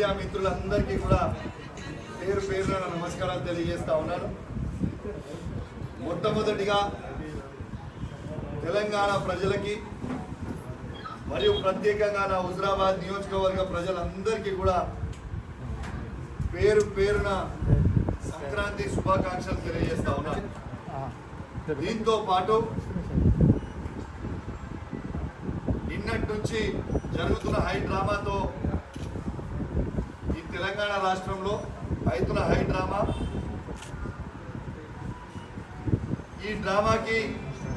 Media మిత్రులందరికీ కూడా పేరు పేరున నమస్కారాలు తెలియజేస్తా ఉన్నాను. మొట్టమొదటిగా తెలంగాణ ప్రజలకి మరియు ప్రత్యేకంగా నా హుజరాబాద్ నియోజకవర్గ ప్రజలందరికీ కూడా పేరు పేరున సంక్రాంతి శుభాకాంక్షలు తెలియజేస్తా ఉన్నాను దీంతో పాటు నిన్నటి నుంచి జరుగుతున్న హై డ్రామాతో తెలంగాణ రాష్ట్రంలో రైతుల హై డ్రామా. ఈ డ్రామాకి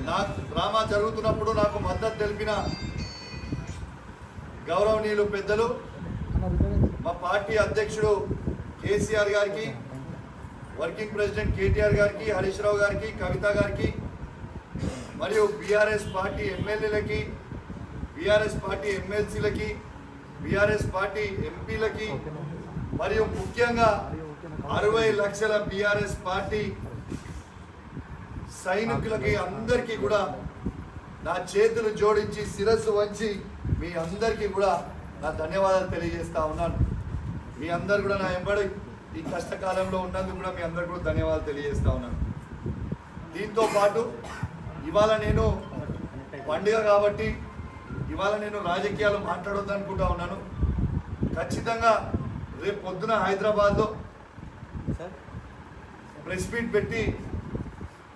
నా డ్రామా జరుగుతున్నప్పుడు నాకు మద్దతు తెలిపిన గౌరవనీయులు పెద్దలు మా పార్టీ అధ్యక్షుడు కేసీఆర్ గారికి వర్కింగ్ ప్రెసిడెంట్ కేటీఆర్ గారికి హరీష్ రావు గారికి కవిత గారికి మరియు బీఆర్ఎస్ పార్టీ ఎమ్మెల్యేలకి బీఆర్ఎస్ పార్టీ ఎమ్మెల్సీలకి బీఆర్ఎస్ పార్టీ ఎంపీలకి మరియు ముఖ్యంగా అరవై లక్షల బీఆర్ఎస్ పార్టీ సైనికులకి అందరికీ కూడా నా చేతులు జోడించి శిరస్సు వంచి మీ అందరికీ కూడా నా ధన్యవాదాలు తెలియజేస్తా ఉన్నాను. మీ అందరు కూడా నా ఎంబడి ఈ కష్టకాలంలో ఉన్నందుకు కూడా మీ అందరు కూడా ధన్యవాదాలు తెలియజేస్తా ఉన్నాను. దీంతో పాటు ఇవాళ నేను పండుగ కాబట్టి ఇవాళ నేను రాజకీయాలు మాట్లాడొద్దు అనుకుంటా ఉన్నాను. ఖచ్చితంగా రేపు పొద్దున హైదరాబాద్లో ప్రెస్ మీట్ పెట్టి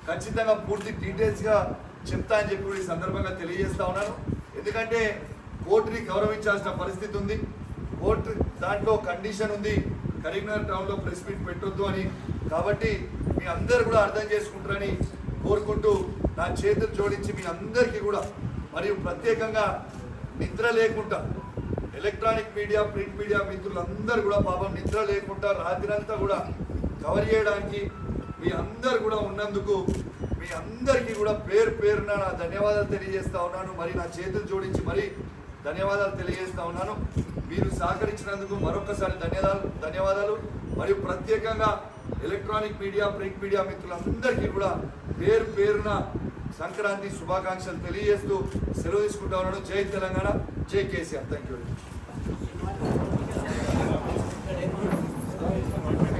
ఖచ్చితంగా పూర్తి డీటెయిల్స్గా చెప్తా అని చెప్పి కూడా ఈ సందర్భంగా తెలియజేస్తా ఉన్నాను. ఎందుకంటే కోర్టుని గౌరవించాల్సిన పరిస్థితి ఉంది. కోర్టు దాంట్లో కండిషన్ ఉంది. కరీంనగర్ టౌన్లో ప్రెస్ మీట్ పెట్టొద్దు అని. కాబట్టి మీ అందరు కూడా అర్థం చేసుకుంటారని కోరుకుంటూ నా చేతులు జోడించి మీ అందరికీ కూడా మరియు ప్రత్యేకంగా నిద్ర లేకుండా ఎలక్ట్రానిక్ మీడియా ప్రింట్ మీడియా మిత్రులందరూ కూడా పాపం నిద్ర లేకుండా రాత్రంతా కూడా కవర్ చేయడానికి మీ అందరు కూడా ఉన్నందుకు మీ అందరికీ కూడా పేరు పేరున నా ధన్యవాదాలు తెలియజేస్తా ఉన్నాను. మరి నా చేతులు జోడించి మరి ధన్యవాదాలు తెలియజేస్తా ఉన్నాను. మీరు సహకరించినందుకు మరొకసారి ధన్యవాదాలు ధన్యవాదాలు. మరియు ప్రత్యేకంగా ఎలక్ట్రానిక్ మీడియా ప్రింట్ మీడియా మిత్రులందరికీ కూడా పేరు పేరున సంక్రాంతి శుభాకాంక్షలు తెలియజేస్తూ సెలవు తీసుకుంటా ఉన్నాడు. జై తెలంగాణ. జై కేసీఆర్. Thank you